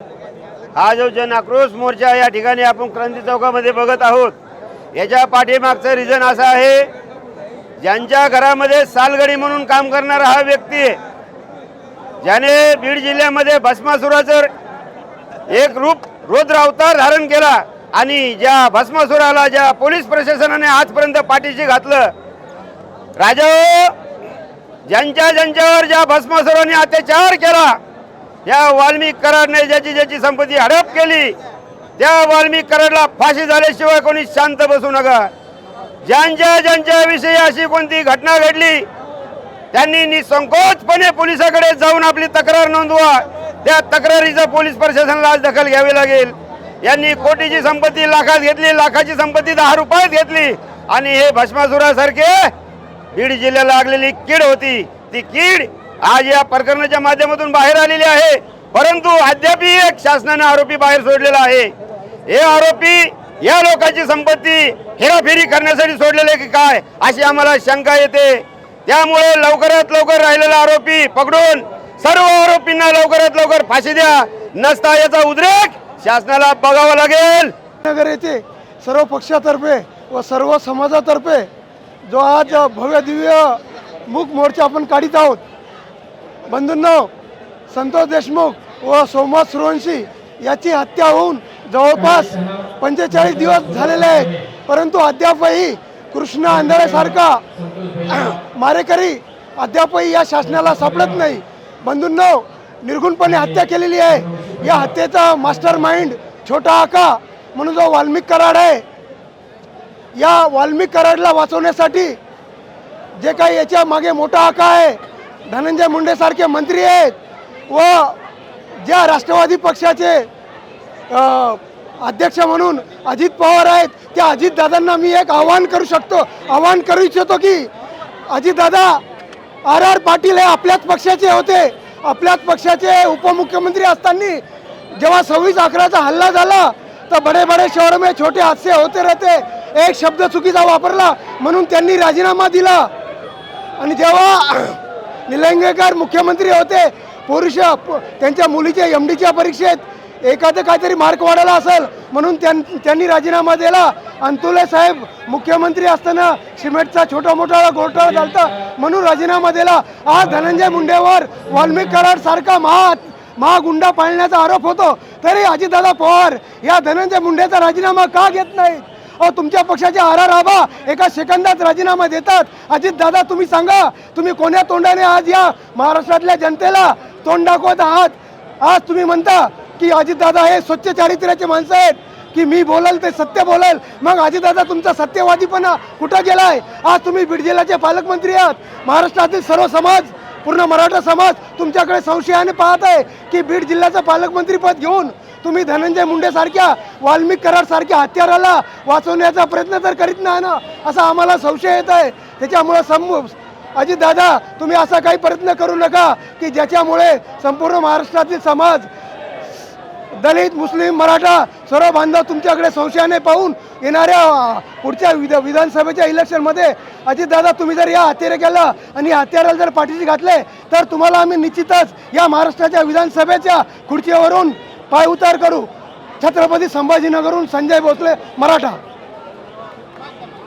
हा जो जन आक्रोश मोर्चा या ठिकाणी आपण क्रांती चौकामध्ये बघत आहोत याच्या पाठीमागचं रिझन असं आहे ज्यांच्या घरामध्ये सालगडी म्हणून काम करणारा हा व्यक्ती आहे ज्याने बीड जिल्ह्यामध्ये भस्मासुराचं एक रूप रुद्र अवतार धारण केला आणि ज्या भस्मासुराला ज्या पोलीस प्रशासनाने आजपर्यंत पाठीशी घातलं. राजा ज्यांच्या ज्यांच्यावर ज्या भस्मासुराने अत्याचार केला या वाल्मिक कराडने ज्याची ज्याची संपत्ती हडप केली त्या वाल्मिक कराडला फाशी झाल्याशिवाय कोणी शांत बसू नका. ज्यांच्या ज्यांच्या विषयी अशी कोणती घटना घडली त्यांनी निसंकोचपणे पोलिसाकडे जाऊन आपली तक्रार नोंदवा. त्या तक्रारीचं पोलीस प्रशासनाला आज दखल घ्यावी लागेल. यांनी कोटीची संपत्ती लाखात घेतली लाखाची संपत्ती दहा रुपयात घेतली. आणि हे भस्मासुरासारखे बीड जिल्ह्याला लागलेली कीड होती. ती कीड आज या प्रकरणाच्या माध्यमातून बाहेर आलेली आहे. परंतु अद्यापही एक शासनाने आरोपी बाहेर सोडलेला आहे. हे आरोपी या लोकांची संपत्ती हेराफेरी करण्यासाठी सोडलेले की काय अशी आम्हाला शंका येते. त्यामुळे लवकरात लवकर राहिलेला आरोपी पकडून सर्व आरोपींना लवकरात लवकर फाशी द्या. नसता याचा उद्रेक शासनाला बघावा लागेल. नगर येथे सर्व पक्षातर्फे व सर्व समाजातर्फे जो आज भव्य दिव्य मूक मोर्चा आपण काढीत आहोत बंधूंनो संतोष देशमुख व सोमनाथ सुरवंशी याची हत्या होऊन जवळपास पंचेचाळीस दिवस झालेले आहेत. परंतु अद्यापही कृष्ण अंधारेसारखा मारेकरी अद्यापही या शासनाला सापडत नाही. बंधूंनो निर्गुणपणे हत्या केलेली आहे. या हत्येचा मास्टर माइंड छोटा आका म्हणून जो वाल्मिक कराड आहे या वाल्मिक कराडला वाचवण्यासाठी जे काही याच्या मागे मोठा आका आहे धनंजय मुंडेसारखे मंत्री आहेत व ज्या राष्ट्रवादी पक्षाचे अध्यक्ष म्हणून अजित पवार आहेत त्या अजितदादांना मी एक आव्हान करू शकतो. आव्हान करू इच्छितो की अजितदादा आर आर पाटील हे आपल्याच पक्षाचे होते. आपल्याच पक्षाचे उपमुख्यमंत्री असताना जेव्हा सव्वीस अकराचा हल्ला झाला तर बडे बडे शहर में छोटे हादसे होते रहते. एक शब्द चुकीचा वापरला म्हणून त्यांनी राजीनामा दिला. आणि जेव्हा निलंगेकर मुख्यमंत्री होते. पुरुष त्यांच्या मुलीच्या एम डीच्या परीक्षेत एखादं काहीतरी मार्क वाढायला असेल म्हणून त्यां त्यांनी राजीनामा दिला. अंतुले साहेब मुख्यमंत्री असताना सिमेंटचा छोटा मोठा घोटाळा झालता म्हणून राजीनामा दिला. आज धनंजय मुंडेवर वाल्मिक कराड सारखा महा महागुंडा पाळण्याचा आरोप होतो. तरी अजितदादा पवार या धनंजय मुंडेचा राजीनामा का घेत नाहीत? अहो तुमच्या पक्षाचे आर आर आबा एका सेकंदात राजीनामा देतात. अजित दादा तुम्ही सांगा तुम्ही कोण्या तोंडाने आज या महाराष्ट्रातल्या जनतेला तोंड दाखवत आहात? आज तुम्ही म्हणता की अजितदादा हे स्वच्छ चारित्र्याचे माणसं आहेत की मी बोलाल ते सत्य बोलाल मग अजितदादा तुमचा सत्यवादीपणा कुठं गेलाय? आज तुम्ही बीड जिल्ह्याचे पालकमंत्री आहात. महाराष्ट्रातील सर्व समाज पूर्ण मराठा समाज तुमच्याकडे संशयाने पाहत आहे की बीड जिल्ह्याचं पालकमंत्रीपद घेऊन तुम्ही धनंजय मुंडेसारख्या वाल्मिक करारसारख्या हत्याराला वाचवण्याचा प्रयत्न तर करीत नाही ना? असा आम्हाला संशय येत आहे. त्याच्यामुळं सम अजित दादा तुम्ही असा काही प्रयत्न करू नका की ज्याच्यामुळे संपूर्ण महाराष्ट्रातील समाज दलित मुस्लिम मराठा सर्व बांधव तुमच्याकडे संशयाने पाहून येणाऱ्या पुढच्या विध विधानसभेच्या इलेक्शनमध्ये अजितदादा तुम्ही जर या हत्यारे आणि हत्याराला जर पाठीशी घातले तर तुम्हाला आम्ही निश्चितच या महाराष्ट्राच्या विधानसभेच्या खुर्चीवरून पाय उतार करू. छत्रपती संभाजीनगरहून संजय भोसले मराठा.